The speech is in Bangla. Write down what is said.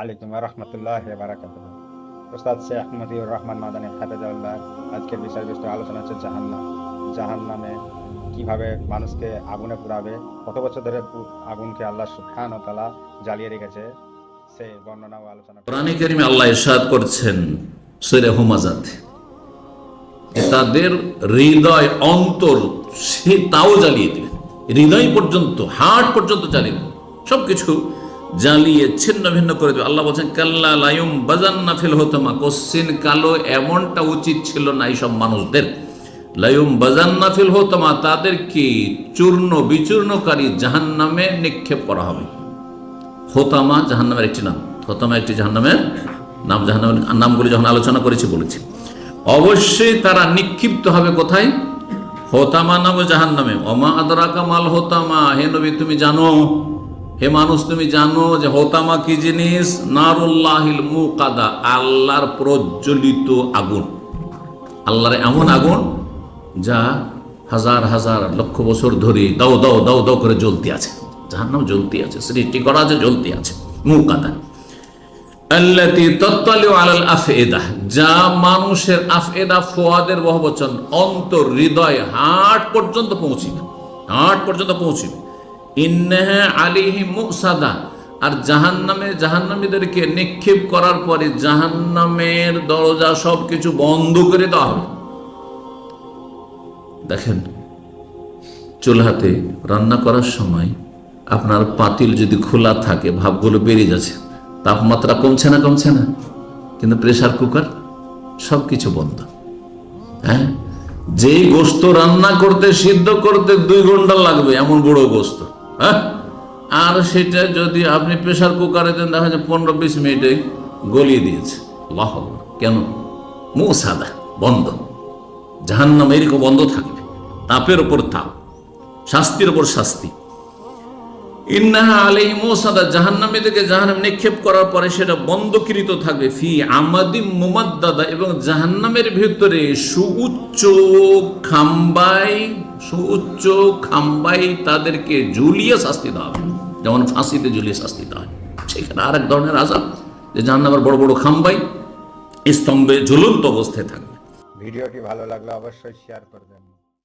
আলাইকুম রহমতুল্লাহ শেখ রহমান মাদানী আজকের বিষয়বস্তু আলোচনা হচ্ছে জাহান্নাম। জাহান্নামে কীভাবে মানুষকে আগুনে কত বছর ধরে আগুনকে আল্লাহ ও তালা জ্বালিয়ে রেখেছে বর্ণনা ও আলোচনা কারিমে আল্লাহ ইরশাদ করছেন সৈরে হুমাজাত তাদের হৃদয় অন্তর সে তাও জ্বালিয়ে দিবে। হৃদয় পর্যন্ত, হার্ট পর্যন্ত জ্বালিয়ে দেবে। সবকিছু জ্বালিয়ে ছিন্ন ভিন্ন করে দেবে। আল্লাহ বলছেন, কাল্লা লায়ুম বাজান্না ফিল হতমা। কোশ্চিন কালো এমনটা উচিত ছিল না এইসব মানুষদের। লায়ুম বাজান্না ফিল হতমা তাদেরকে চূর্ণ বিচূর্ণকারী জাহান্নামে নিক্ষেপ করা হবে? হোতামা জাহান্নামের একটি নাম। হোতামা একটি জাহান্নামের নাম। জাহান্নামের নামগুলি যখন আলোচনা করেছি, বলেছি। অবশ্যই তারা নিক্ষিপ্ত হবে কোথায়? হোতামা নামে জাহান্নামে। অমা আদরাকা মাল হোতামা। হে নবী, তুমি জানো হে মানুষ, তুমি জানো যে হোতামা কি জিনিস? নারুল্লাহিল মুকাদা, আল্লাহর প্রজ্বলিত আগুন। আল্লাহর এমন আগুন যা হাজার হাজার লক্ষ বছর ধরে দাও দাও দাও দাও করে জ্বলতে আছে। যার নাম জ্বলতে আছে, সৃষ্টি করা আছে জ্বলতে আছে, মুকাদা। আল্লাতি তত্তালিউ আলাল আফএদা যা মানুষের আফএদা ফোয়াদের বহুবচন, অন্তর, হৃদয় হার্ট পর্যন্ত পৌঁছিবে। হার্ট পর্যন্ত পৌঁছিবে। ইন্নাহা আলিহি মুসাদা আর জাহান্নামে, জাহান্নামীদেরকে নিক্ষেপ করার পরে জাহান্নামের দরজা সবকিছু বন্ধ করে দেওয়া হবে। দেখেন চুলহাতে রান্না করার সময় আপনার পাতিল যদি খোলা থাকে, ভাবগুলো বেরিয়ে যাচ্ছে, তাপমাত্রা কমছে না কমছে না। কিন্তু প্রেসার কুকার সব কিছু বন্ধ। হ্যাঁ? যেই গোস্ত রান্না করতে, সিদ্ধ করতে দুই ঘণ্টা লাগবে, এমন বড় গোস্ত। হ্যাঁ? আর সেটা যদি আপনি প্রেসার কুকারে দেন, দেখা যায় পনেরো বিশ মিনিটে গলিয়ে দিয়েছে। আকবার। কেন? মুখ বন্ধ। জাহান্নাম এরকম বন্ধ থাকবে। তাপের ওপর তাপ। শাস্তির ওপর শাস্তি। ইন্নাহা আলাই মোসাদা জাহান্নামীদেরকে জাহান্নাম নিক্ষেপ করার পরে সেটা বন্ধকৃত থাকবে। ফি আমাদিম মুমাদ্দাদা এবং জাহান্নামের ভিতরে সুউচ্চ খাম্বাই সুউচ্চ খাম্বাই তাদেরকে ঝুলিয়ে শাস্তি দেওয়া হবে যেমন ফাঁসিতে ঝুলিয়ে শাস্তি দেওয়া হয় সেখানে আরেক ধরনের আজাব, যে জাহান্নামের বড় বড় খাম্বাই স্তম্ভে ঝুলন্ত অবস্থায় থাকবে। ভিডিওটি ভালো লাগলে অবশ্যই শেয়ার করবেন